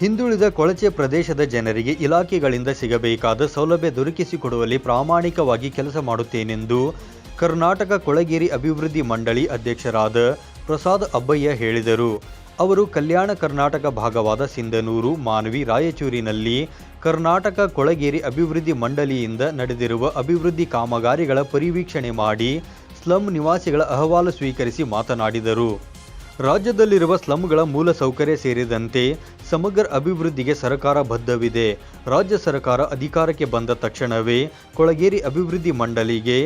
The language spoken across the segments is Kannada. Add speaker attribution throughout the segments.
Speaker 1: ಹಿಂದುಳಿದ ಕೊಳಚೆ ಪ್ರದೇಶದ ಜನರಿಗೆ ಇಲಾಖೆಗಳಿಂದ ಸಿಗಬೇಕಾದ ಸೌಲಭ್ಯ ದೊರಕಿಸಿಕೊಡುವಲ್ಲಿ ಪ್ರಾಮಾಣಿಕವಾಗಿ ಕೆಲಸ ಮಾಡುತ್ತೇನೆಂದು ಕರ್ನಾಟಕ ಕೊಳಗೇರಿ ಅಭಿವೃದ್ಧಿ ಮಂಡಳಿ ಅಧ್ಯಕ್ಷರಾದ ಪ್ರಸಾದ್ ಅಬ್ಬಯ್ಯ ಹೇಳಿದರು. ಅವರು ಕಲ್ಯಾಣ ಕರ್ನಾಟಕ ಭಾಗವಾದ ಸಿಂಧನೂರು, ಮಾನವಿ, ರಾಯಚೂರಿನಲ್ಲಿ ಕರ್ನಾಟಕ ಕೊಳಗೇರಿ ಅಭಿವೃದ್ಧಿ ಮಂಡಳಿಯಿಂದ ನಡೆದಿರುವ ಅಭಿವೃದ್ಧಿ ಕಾಮಗಾರಿಗಳ ಪರಿವೀಕ್ಷಣೆ ಮಾಡಿ ಸ್ಲಂ ನಿವಾಸಿಗಳ ಅಹವಾಲು ಸ್ವೀಕರಿಸಿ ಮಾತನಾಡಿದರು. ರಾಜ್ಯದಲ್ಲಿರುವ ಸ್ಲಮ್ಗಳ ಮೂಲ ಸೌಕರ್ಯ ಸೇರಿದಂತೆ ಸಮಗ್ರ ಅಭಿವೃದ್ಧಿಗೆ ಸರ್ಕಾರ ಬದ್ಧವಿದೆ. ರಾಜ್ಯ ಸರ್ಕಾರ ಅಧಿಕಾರಕ್ಕೆ ಬಂದ ತಕ್ಷಣವೇ ಕೊಳಗೇರಿ ಅಭಿವೃದ್ಧಿ ಮಂಡಳಿಗೆ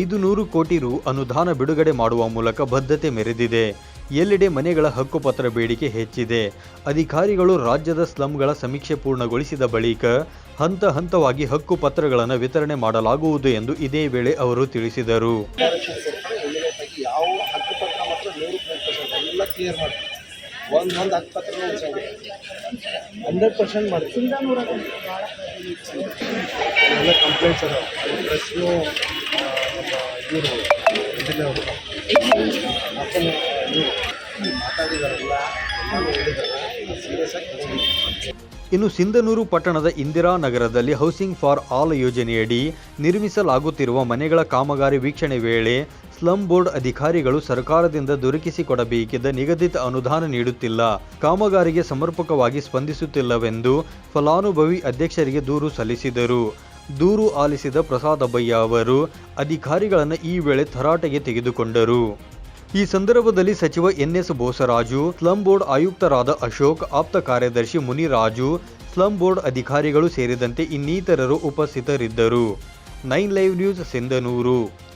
Speaker 1: ಐದು ನೂರು ಕೋಟಿ ರು ಅನುದಾನ ಬಿಡುಗಡೆ ಮಾಡುವ ಮೂಲಕ ಬದ್ಧತೆ ಮೆರೆದಿದೆ. ಎಲ್ಲೆಡೆ ಮನೆಗಳ ಹಕ್ಕುಪತ್ರ ಬೇಡಿಕೆ ಹೆಚ್ಚಿದೆ. ಅಧಿಕಾರಿಗಳು ರಾಜ್ಯದ ಸ್ಲಂಗಳ ಸಮೀಕ್ಷೆ ಪೂರ್ಣಗೊಳಿಸಿದ ಬಳಿಕ ಹಂತ ಹಂತವಾಗಿ ಹಕ್ಕುಪತ್ರಗಳನ್ನು ವಿತರಣೆ ಮಾಡಲಾಗುವುದು ಎಂದು ಇದೇ ವೇಳೆ ಅವರು ತಿಳಿಸಿದರು
Speaker 2: ಆರಕ್ಷಣ ಸರ್ಕಾರ ಇಮಿಡಿಯೇಟ್ ಆಗಿ ಯಾವ ಹಕ್ಕುಪತ್ರ ಮಾತ್ರ ನೂರು ಪರ್ಸೆಂಟ್ ಎಲ್ಲ ಕ್ಲಿಯರ್ ಮಾಡ್ತೀವಿ ಒಂದು ಒಂದು ಹತ್ತು ಪತ್ರ ಹಂಡ್ರೆಡ್ ಪರ್ಸೆಂಟ್ ಮಾಡ್ತೀವಿ. ಎಲ್ಲ ಕಂಪ್ಲೇಂಟ್ಸ್ ಅದಾವ. ಪ್ರೆಸ್ನು ಇವರು ಇದನ್ನ ಮಾತನ್ನ ಇವರು ಮಾತಾಡಿದಾರಲ್ಲ ಎಲ್ಲರೂ ಹೇಳಿದಾರೆ. ಸೀರಿಯಸ್ ಆಗಿ
Speaker 1: ಇನ್ನು ಸಿಂಧನೂರು ಪಟ್ಟಣದ ಇಂದಿರಾನಗರದಲ್ಲಿ ಹೌಸಿಂಗ್ ಫಾರ್ ಆಲ್ ಯೋಜನೆಯಡಿ ನಿರ್ಮಿಸಲಾಗುತ್ತಿರುವ ಮನೆಗಳ ಕಾಮಗಾರಿ ವೀಕ್ಷಣೆ ವೇಳೆ ಸ್ಲಂ ಬೋರ್ಡ್ ಅಧಿಕಾರಿಗಳು ಸರ್ಕಾರದಿಂದ ದೊರಕಿಸಿಕೊಡಬೇಕಿದ್ದ ನಿಗದಿತ ಅನುದಾನ ನೀಡುತ್ತಿಲ್ಲ. ಕಾಮಗಾರಿಗೆ ಸಮರ್ಪಕವಾಗಿ ಸ್ಪಂದಿಸುತ್ತಿಲ್ಲವೆಂದು ಫಲಾನುಭವಿ ಅಧ್ಯಕ್ಷರಿಗೆ ದೂರು ಸಲ್ಲಿಸಿದರು. ದೂರು ಆಲಿಸಿದ ಪ್ರಸಾದ ಅಬ್ಬಯ್ಯ ಅವರು ಅಧಿಕಾರಿಗಳನ್ನು ಈ ವೇಳೆ ತರಾಟೆಗೆ ತೆಗೆದುಕೊಂಡರು. ಈ ಸಂದರ್ಭದಲ್ಲಿ ಸಚಿವ ಎನ್ಎಸ್ ಬೋಸರಾಜು, ಸ್ಲಂ ಬೋರ್ಡ್ ಆಯುಕ್ತರಾದ ಅಶೋಕ್, ಆಪ್ತ ಕಾರ್ಯದರ್ಶಿ ಮುನಿರಾಜು, ಸ್ಲಂ ಬೋರ್ಡ್ ಅಧಿಕಾರಿಗಳು ಸೇರಿದಂತೆ ಇನ್ನಿತರರು ಉಪಸ್ಥಿತರಿದ್ದರು. Nine live news Sindhanur.